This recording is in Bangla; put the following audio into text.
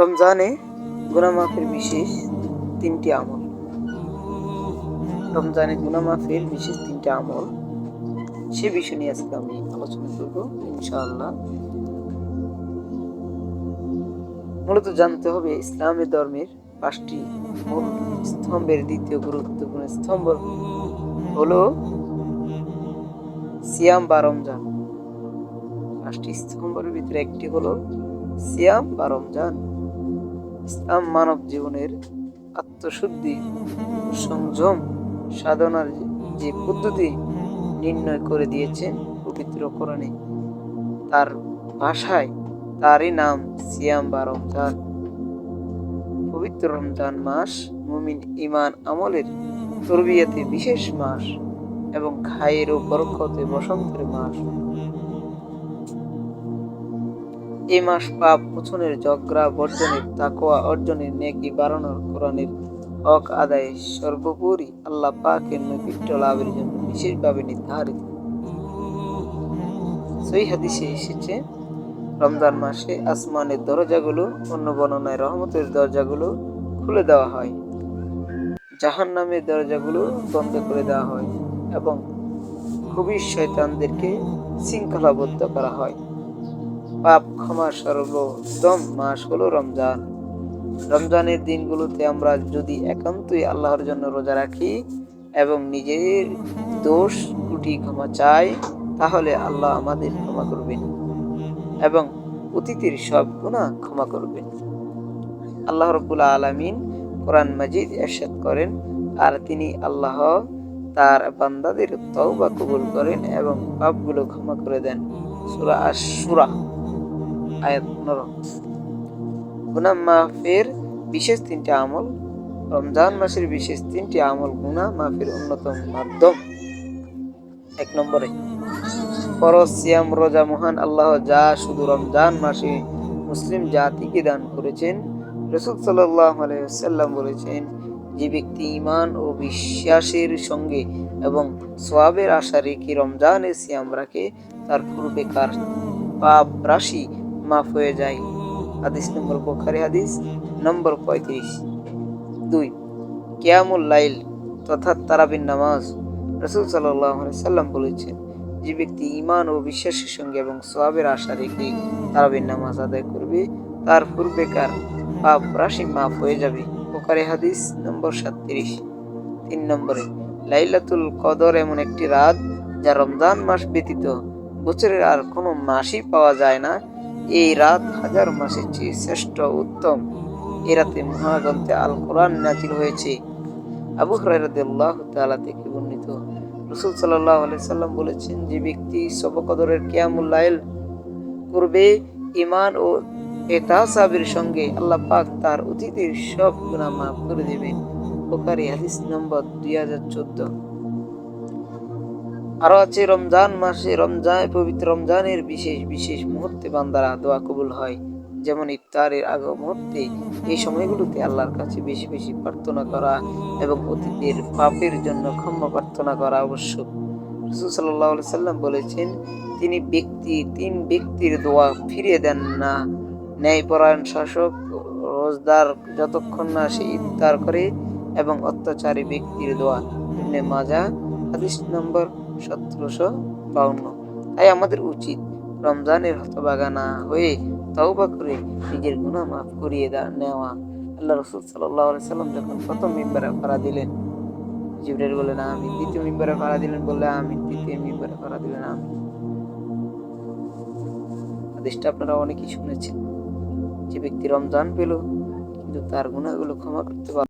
রমজানে গুনামাফের বিশেষ তিনটি আমল। রমজানে গুনামাফের বিশেষ তিনটি আমল। সে বিষয় নিয়ে আজকে আমি আলোচনা করব, ইনশাআল্লাহ। মূলত জানতে হবে ইসলামী ধর্মের পাঁচটি মূল স্তম্ভের দ্বিতীয় গুরুত্বপূর্ণ স্তম্ভ হলো সিয়াম বা রমজান। পাঁচটি স্তম্ভের ভিতরে একটি হলো সিয়াম বা রমজান। ইসলাম মানব জীবনের আত্মশুদ্ধি, সংযম, সাধনার যে পদ্ধতি নির্ণয় করে দিয়েছেন পবিত্র কোরআনে, তার ভাষায় তারই নাম সিয়াম বা রমজান। পবিত্র রমজান মাস মুমিন ইমান আমলের তরবিয়াতে বিশেষ মাস এবং খায়ের ও বরকতে বসন্তের মাস। এই মাস পাপ মোচনের জগরা বর্জনের তাকোয়া অর্জনের নেকি বাড়ানোর কোরআনের হক আদায় সর্বোপরি আল্লাহ পাকের নৈকট্য লাভের জন্য বিশেষভাবে নির্ধারিত। সেই হাদিসে এসেছে, রমজান মাসে আসমানের দরজাগুলো, অন্য বর্ণনায় রহমতের দরজাগুলো খুলে দেওয়া হয়। জাহান নামের দরজাগুলো বন্ধ করে দেওয়া হয় এবং খুবই শয়তানদেরকে শৃঙ্খলাবদ্ধ করা হয়। পাপ ক্ষমা সর্বোত্তম মাস হলো রমজান। রমজানের দিনগুলোতে আমরা যদি একান্তই আল্লাহর জন্য রোজা রাখি এবং নিজের দোষ ত্রুটি ক্ষমা চাই, তাহলে আল্লাহ আমাদের ক্ষমা করবেন এবং অতীতের সব গুণা ক্ষমা করবেন। আল্লাহ রব্বুল আলমিন কোরআন মাজিদ এরশাদ করেন আর তিনি আল্লাহ তার বান্দাদের তওবা কবুল করেন এবং পাপগুলো ক্ষমা করে দেন। সুরা আশ-শূরা। আয়াত 15 গুনাহ মাফের বিশেষ তিনটি আমল, রমজান মাসের বিশেষ তিনটি আমল গুনাহ মাফের অন্যতম মাধ্যম। এক নম্বরে, ফরজ সিয়াম, রোজা মহান আল্লাহ যা শুধু রমজান মাসে মুসলিম জাতিকে দান করেছেন, রসুল সাল্লাম বলেছেন, যে ব্যক্তি ইমান ও বিশ্বাসের সঙ্গে এবং সোয়াবের আশা রেখে রমজানের সিয়াম রাখে, তার পূর্বেকার পাপ রাশি মাফ হয়ে যায়। হাদিস নম্বর বোখারি, হাদিস নম্বর পঁয়ত্রিশ। দুই, কেয়ামুল লাইল তথা তারাবিন নামাজ। রসুল সাল্লাম বলেছেন, যে ব্যক্তি ইমান ও বিশ্বাসের সঙ্গে এবং সোয়াবের আশা রেখে তারাবিন নামাজ আদায় করবে, তার পূর্বেকার পাপ রাশি মাফ হয়ে যাবে। বোখারি, হাদিস নম্বর সাতত্রিশ। তিন নম্বরে, লাইলাতুল কদর এমন একটি রাত যা রমজান মাস ব্যতীত বছরের আর কোনো মাসই পাওয়া যায় না। এই রাত হাজার মাসের চেয়ে শ্রেষ্ঠ উত্তম। এ রাতে মহাগ্রন্থে আল কোরআন নাজিল হয়েছে। আবু হরাইরাদিল্লাহ তাআলা থেকে বর্ণিত। রসুল সাল্লাহ সাল্লাম বলেছেন, যে ব্যক্তি সবকদরের কিয়ামুল লাইল করবে ইমান ও এতাসাবের সঙ্গে আল্লাহ পাক তার অতীতের সব গুনাহ মাফ করে দেবেন। বোখারি হাদিস নম্বর দুই হাজার চোদ্দ। আরও আছে রমজান মাসে, রমজান, পবিত্র রমজানের বিশেষ বিশেষ মুহূর্তে বান্দারা দোয়া কবুল হয়। যেমন ইফতারের আগ মুহূর্তে, এই সময়গুলোতে আল্লাহর কাছে বেশি বেশি প্রার্থনা করা এবং অতীতের পাপের জন্য ক্ষমা প্রার্থনা করা আবশ্যক। রসুল সাল্লাহ সাল্লাম বলেছেন, তিনি ব্যক্তি, তিন ব্যক্তির দোয়া ফিরিয়ে দেন না। ন্যায়পরায়ণ শাসক রোজদার যতক্ষণ না সে ইফতার করে এবং অত্যাচারী ব্যক্তির দোয়া। মাজা হাদিস নম্বর সতেরোশো বাউন্ন। তাই আমাদের উচিত রমজানের হতবাগা না হয়ে তওবা করে নিজের গুণা মাফ করিয়ে নেওয়া। আল্লাহ রসুল সাল্লাহ সাল্লাম যখন প্রথম মেম্বারে ভাড়া দিলেন জিবরের বললেন আমি দ্বিতীয় মেম্বারে ভাড়া দিলেন, বললে আমি তৃতীয় মেম্বারে ভাড়া দিলেন আমি হাদিসটা আপনারা অনেকেই শুনেছেন। যে ব্যক্তি রমজান পেল, কিন্তু তার গুণাগুলো ক্ষমা করতে পারল